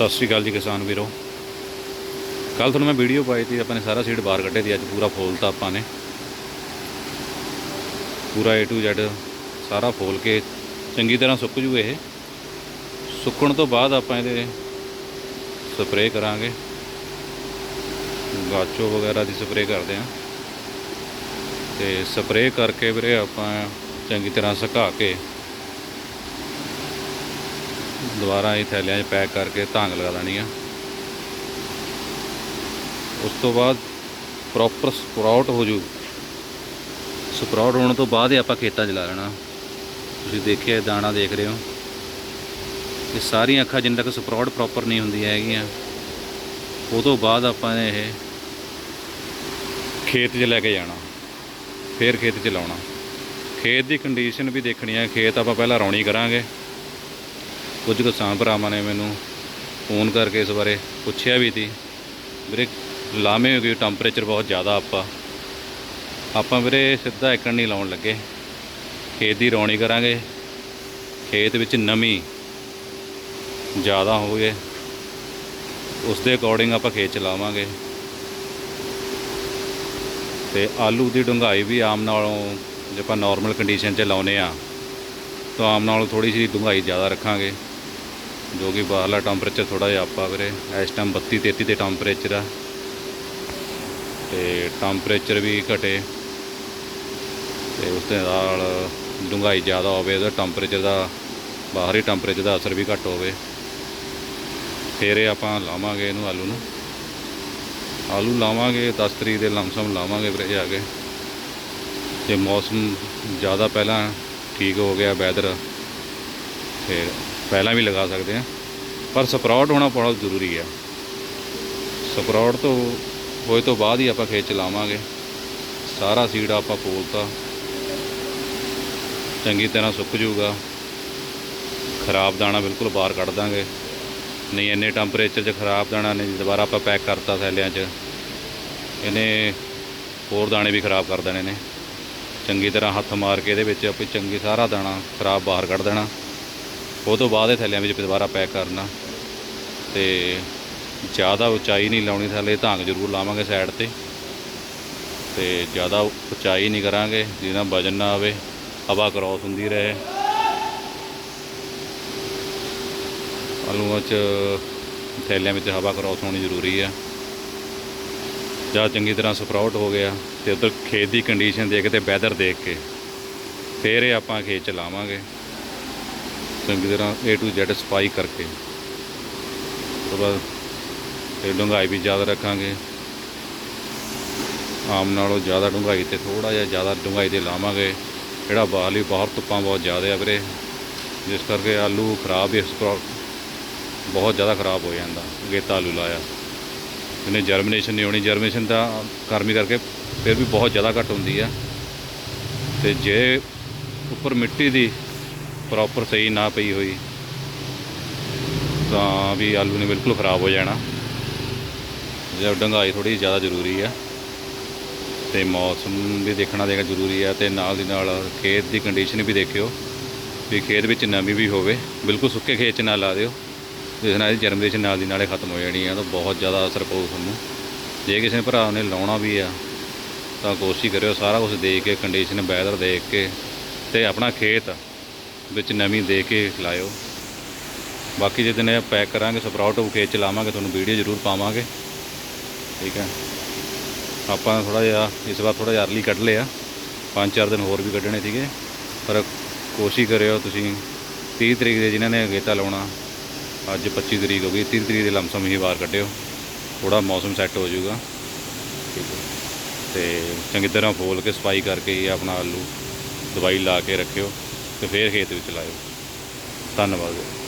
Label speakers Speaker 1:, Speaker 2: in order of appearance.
Speaker 1: ਸਤਿ ਸ਼੍ਰੀ ਅਕਾਲ ਜੀ ਕਿਸਾਨ ਵੀਰੋ। ਕੱਲ ਤੁਹਾਨੂੰ ਮੈਂ ਵੀਡੀਓ ਪਾਈ ਸੀ, ਆਪਾਂ ਨੇ ਸਾਰਾ ਸੀਡ ਬਾਹਰ ਕੱਢੇ ਦੀ ਅੱਜ ਪੂਰਾ ਫੋਲਤਾ ਆਪਾਂ ਨੇ। ਪੂਰਾ A to Z ਸਾਰਾ ਫੋਲ ਕੇ ਚੰਗੀ ਤਰ੍ਹਾਂ ਸੁੱਕ ਜੂ ਇਹ। ਸੁੱਕਣ ਤੋਂ ਬਾਅਦ ਆਪਾਂ ਇਹਦੇ ਸਪਰੇਅ ਕਰਾਂਗੇ। ਗਾਚੋ ਵਗੈਰਾ ਦੀ ਸਪਰੇਅ ਕਰਦੇ ਆਂ ਤੇ ਸਪਰੇਅ ਕਰਕੇ ਵੀਰੇ ਆਪਾਂ ਚੰਗੀ ਤਰ੍ਹਾਂ ਸੁਕਾ ਕੇ ਦੁਬਾਰਾ ਇਹ ਥੈਲਿਆਂ 'ਚ ਪੈਕ ਕਰਕੇ ਧਾਂਗ ਲਗਾ ਦੇਣੀ ਆ। ਉਸ ਤੋਂ ਬਾਅਦ ਪ੍ਰੋਪਰ ਸਪਰਾਊਟ ਹੋ ਜੂ। ਸਪਰਾਊਟ ਹੋਣ ਤੋਂ ਬਾਅਦ ਹੀ ਆਪਾਂ ਖੇਤਾਂ 'ਚ ਲਾ ਲੈਣਾ। ਤੁਸੀਂ ਦੇਖਿਆ ਦਾਣਾ ਦੇਖ ਰਹੇ ਹੋ। ਇਹ ਸਾਰੀਆਂ ਅੱਖਾਂ ਜਿੰਨ ਤੱਕ ਸਪਰਾਊਟ ਪ੍ਰੋਪਰ ਨਹੀਂ ਹੁੰਦੀਆਂ ਹੈਗੀਆਂ, ਉਹ ਤੋਂ ਬਾਅਦ ਆਪਾਂ ਨੇ ਇਹ ਖੇਤ 'ਚ ਲੈ ਕੇ ਜਾਣਾ। ਫਿਰ ਖੇਤ 'ਚ ਲਾਉਣਾ। ਖੇਤ ਦੀ ਕੰਡੀਸ਼ਨ ਵੀ ਦੇਖਣੀ ਹੈ ਖੇਤ ਆਪਾਂ ਪਹਿਲਾਂ ਰੌਣੀ ਕਰਾਂਗੇ। ਕੁਝ ਕਿਸਾਨ ਭਰਾਵਾਂ ਨੇ ਮੈਨੂੰ ਫੋਨ ਕਰਕੇ ਇਸ ਬਾਰੇ ਪੁੱਛਿਆ ਵੀ ਸੀ। ਵੀਰੇ ਲਾਵੇਂ ਹੋ ਗਏ ਟੈਂਪਰੇਚਰ ਬਹੁਤ ਜ਼ਿਆਦਾ ਆਪਾਂ। ਆਪਾਂ ਵੀਰੇ ਸਿੱਧਾ ਇੱਕਣ ਨਹੀਂ ਲਾਉਣ ਲੱਗੇ। ਖੇਤ ਦੀ ਰੌਣੀ ਕਰਾਂਗੇ। ਖੇਤ ਵਿੱਚ ਨਮੀ ਜ਼ਿਆਦਾ ਹੋਵੇ ਉਸ ਦੇ ਅਕੋਰਡਿੰਗ ਆਪਾਂ ਖੇਤ ਚਲਾਵਾਂਗੇ ਤੇ ਆਲੂ ਦੀ ਡੁੰਗਾਈ ਵੀ ਆਮ ਨਾਲੋਂ ਜੇ ਆਪਾਂ ਨਾਰਮਲ ਕੰਡੀਸ਼ਨ 'ਚ ਲਾਉਨੇ ਆ ਤਾਂ ਆਮ ਨਾਲੋਂ ਥੋੜੀ ਜਿਹੀ ਡੁੰਗਾਈ ਜ਼ਿਆਦਾ ਰੱਖਾਂਗੇ। ਜੋ ਕਿ ਬਾਹਰਲਾ ਟੈਂਪਰੇਚਰ ਥੋੜਾ ਜਿਹਾ ਆਪਾਂ ਵੀਰੇ, ਇਸ ਟਾਈਮ 32 33 ਤੇ ਟੈਂਪਰੇਚਰ ਆ। ਤੇ ਟੈਂਪਰੇਚਰ ਵੀ ਘਟੇ। ਤੇ ਉਸ ਦੇ ਨਾਲ ਡੁੰਗਾਈ ਜ਼ਿਆਦਾ ਹੋਵੇ ਉਹਦਾ ਟੈਂਪਰੇਚਰ ਦਾ, ਬਾਹਰੀ ਟੈਂਪਰੇਚਰ ਦਾ ਅਸਰ ਵੀ ਘੱਟ ਹੋਵੇ। ਫਿਰ ਇਹ ਆਪਾਂ ਲਾਵਾਂਗੇ ਇਹਨੂੰ ਆਲੂ ਨੂੰ। ਆਲੂ ਲਾਵਾਂਗੇ 10 ਤਰੀਕ ਦੇ ਲਮਸਮ ਲਾਵਾਂਗੇ ਵੀਰੇ ਆ ਕੇ। ਜੇ ਮੌਸਮ ਜ਼ਿਆਦਾ ਪਹਿਲਾਂ ਠੀਕ ਹੋ ਗਿਆ ਵੈਦਰ ਫਿਰ ਪਹਿਲਾਂ ਵੀ ਲਗਾ ਸਕਦੇ ਆ ਪਰ ਸਪਰਾਊਟ ਹੋਣਾ ਬਹੁਤ ਜ਼ਰੂਰੀ ਆ ਸਪਰਾਊਟ ਤੋਂ ਹੋਏ ਤੋਂ ਬਾਅਦ ਹੀ ਆਪਾਂ ਖੇਤ ਚ ਲਾਵਾਂਗੇ। ਸਾਰਾ ਸੀਡ ਆਪਾਂ ਪੋਲਤਾ ਚੰਗੀ ਤਰ੍ਹਾਂ ਸੁੱਕ ਜਾਊਗਾ। ਖਰਾਬ ਦਾਣਾ ਬਿਲਕੁਲ ਬਾਹਰ ਕੱਢ ਦਾਂਗੇ। ਨਹੀਂ, ਇੰਨੇ ਟੈਂਪਰੇਚਰ 'ਚ ਖਰਾਬ ਦਾਣਾ ਨਹੀਂ, ਦੁਬਾਰਾ ਆਪਾਂ ਪੈਕ ਕਰਤਾ ਥੈਲਿਆਂ 'ਚ। ਇਹਨੇ ਹੋਰ ਦਾਣੇ ਵੀ ਖਰਾਬ ਕਰ ਦੇਣੇ ਨੇ। ਚੰਗੀ ਤਰ੍ਹਾਂ ਹੱਥ ਮਾਰ ਕੇ ਇਹਦੇ ਵਿੱਚ ਆਪਾਂ ਚੰਗੀ ਸਾਰਾ ਦਾਣਾ ਖਰਾਬ ਬਾਹਰ ਕੱਢ ਦੇਣਾ। ਉਹ ਤੋਂ ਬਾਅਦ ਇਹ ਥੈਲਿਆਂ ਵਿੱਚ ਦੁਬਾਰਾ ਪੈਕ ਕਰਨਾ। ਤੇ ਜ਼ਿਆਦਾ ਉਚਾਈ ਨਹੀਂ ਲਾਉਣੀ ਥੱਲੇ, ਧਾਂਗ ਜ਼ਰੂਰ ਲਾਵਾਂਗੇ ਸਾਈਡ ਤੇ। ਤੇ ਜ਼ਿਆਦਾ ਉਚਾਈ ਨਹੀਂ ਕਰਾਂਗੇ, ਜਿਹਦੇ ਵਜਨ ਨਾ ਆਵੇ, ਹਵਾ ਕ੍ਰੋਸ ਹੁੰਦੀ ਰਹੇ। ਆਲੂਆਂ 'ਚ ਥੈਲਿਆਂ ਵਿੱਚ ਹਵਾ ਕ੍ਰੋਸ ਹੋਣੀ ਜ਼ਰੂਰੀ ਆ। ਜਾਂ ਚੰਗੀ ਤਰ੍ਹਾਂ ਸਪਰਾਊਟ ਹੋ ਗਿਆ ਤੇ ਉਧਰ ਖੇਤ ਦੀ ਕੰਡੀਸ਼ਨ ਦੇਖ ਕੇ ਤੇ ਵੈਦਰ ਦੇਖ ਕੇ, ਫਿਰ ਇਹ ਆਪਾਂ ਖੇਤ ਚ ਲਾਵਾਂਗੇ। ਚੰਗੀ ਤਰ੍ਹਾਂ A to Z ਸਫ਼ਾਈ ਕਰਕੇ। ਉਸ ਤੋਂ ਬਾਅਦ ਤੇ ਡੂੰਘਾਈ ਵੀ ਜ਼ਿਆਦਾ ਰੱਖਾਂਗੇ। ਆਮ ਨਾਲੋਂ ਜ਼ਿਆਦਾ ਡੂੰਘਾਈ ਤੇ ਥੋੜਾ ਜਿਹਾ ਜ਼ਿਆਦਾ ਡੂੰਘਾਈ ਤੇ ਲਾਵਾਂਗੇ। ਜਿਹੜਾ ਬਾਹਰਲੀ ਬਾਹਰ ਧੁੱਪਾਂ ਬਹੁਤ ਜ਼ਿਆਦਾ ਆ ਵੀਰੇ। ਜਿਸ ਕਰਕੇ ਆਲੂ ਖਰਾਬ ਇਸ ਬਹੁਤ ਜ਼ਿਆਦਾ ਖਰਾਬ ਹੋ ਜਾਂਦਾ, ਗੇਤਾ ਆਲੂ ਲਾਇਆ। ਇਹਨੇ ਜਰਮੀਨੇਸ਼ਨ ਨਹੀਂ ਹੋਣੀ। ਜਰਮੀਨੇਸ਼ਨ ਤਾਂ ਗਰਮੀ ਕਰਕੇ ਫਿਰ ਵੀ ਬਹੁਤ ਜ਼ਿਆਦਾ ਘੱਟ ਹੁੰਦੀ ਆ। ਤੇ ਜੇ ਉੱਪਰ ਮਿੱਟੀ ਦੀ ਪ੍ਰੋਪਰ ਸਹੀ ਨਾ ਪਈ ਹੋਈ, ਤਾਂ ਵੀ ਆਲੂ ਨੇ ਬਿਲਕੁਲ ਖਰਾਬ ਹੋ ਜਾਣਾ। ਜੇ ਡੰਗਾਈ ਥੋੜੀ ਜ਼ਿਆਦਾ ਜ਼ਰੂਰੀ ਆ, ਤੇ ਮੌਸਮ ਵੀ ਦੇਖਣਾ ਦੇਗਾ ਜ਼ਰੂਰੀ ਆ, ਤੇ ਨਾਲ ਦੀ ਨਾਲ ਖੇਤ ਦੀ ਕੰਡੀਸ਼ਨ ਵੀ ਦੇਖਿਓ, ਵੀ ਖੇਤ ਵਿੱਚ ਨਮੀ ਵੀ ਹੋਵੇ, ਬਿਲਕੁਲ ਸੁੱਕੇ ਖੇਤ 'ਚ ਨਾ ਲਾ ਦਿਓ, ਜਿਸ ਨਾਲ ਇਹਦੀ ਜਰਮੀਨੇਸ਼ਨ ਨਾਲ ਦੀ ਨਾਲੇ ਖਤਮ ਹੋ ਜਾਣੀ ਆ, ਤਾਂ ਬਹੁਤ ਜ਼ਿਆਦਾ ਅਸਰ ਪਊ ਤੁਹਾਨੂੰ। ਜੇ ਕਿਸੇ ਭਰਾ ਨੇ ਲਾਉਣਾ ਵੀ ਆ, ਤਾਂ ਕੋਸ਼ਿਸ਼ ਕਰਿਓ ਸਾਰਾ ਕੁਝ ਦੇਖ ਕੇ ਕੰਡੀਸ਼ਨ ਵੈਦਰ ਦੇਖ ਕੇ, ਤੇ ਆਪਣਾ ਖੇਤ ਵਿੱਚ ਨਵੀਂ ਦੇ ਕੇ ਲਾਇਓ। ਬਾਕੀ ਜੇ ਇਹ ਪੈਕ ਕਰਾਂਗੇ, ਸਪਰਾਊਟ ਉਹ ਖੇਤ ਚ ਲਾਵਾਂਗੇ, ਤੁਹਾਨੂੰ ਵੀਡੀਓ ਜ਼ਰੂਰ ਪਾਵਾਂਗੇ। ਠੀਕ ਹੈ। ਆਪਾਂ ਥੋੜਾ ਜਿਹਾ, ਇਸ ਵਾਰ ਥੋੜਾ ਜਿਹਾ ਅਰਲੀ ਕੱਢ ਲਿਆ। ਪੰਜ ਚਾਰ ਦਿਨ ਹੋਰ ਵੀ ਕੱਢਣੇ ਸੀਗੇ। ਪਰ ਕੋਸ਼ਿਸ਼ ਕਰਿਓ ਤੁਸੀਂ 30 ਤਰੀਕ ਦੇ ਜਿਨ੍ਹਾਂ ਨੇ ਅਗੇਤਾ ਲਾਉਣਾ, ਅੱਜ 25 ਤਰੀਕ ਹੋ ਗਈ 30 ਤਰੀਕ ਦੇ ਲਮਸਮ ਹੀ ਵਾਰ ਕੱਢਿਓ। ਥੋੜਾ ਮੌਸਮ ਸੈੱਟ ਹੋ ਜਾਊਗਾ। ਠੀਕ ਹੈ। ਤੇ ਚੰਗੀ ਤਰ੍ਹਾਂ ਫੋਲ ਕੇ ਸਫ਼ਾਈ ਕਰਕੇ ਹੀ ਆਪਣਾ ਆਲੂ ਦਵਾਈ ਲਾ ਕੇ ਰੱਖਿਓ। ਤੇ ਫੇਰ ਖੇਤ ਵਿੱਚ ਲਾਇਓ। ਧੰਨਵਾਦ।